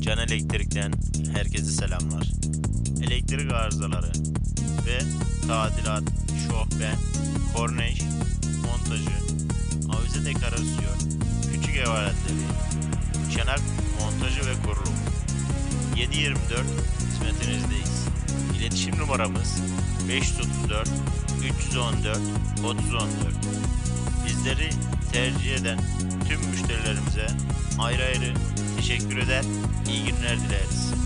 Can Elektrik'ten herkese selamlar. Elektrik arızaları ve tadilat, şofbe, korneş, montajı, avize dekorasyon, küçük ev aletleri, çanak montajı ve kurulum. 7-24 hizmetinizdeyiz. İletişim numaramız 534 314 3014. Bizleri tercih eden tüm müşterilerimize ayrı ayrı teşekkür eder, iyi günler.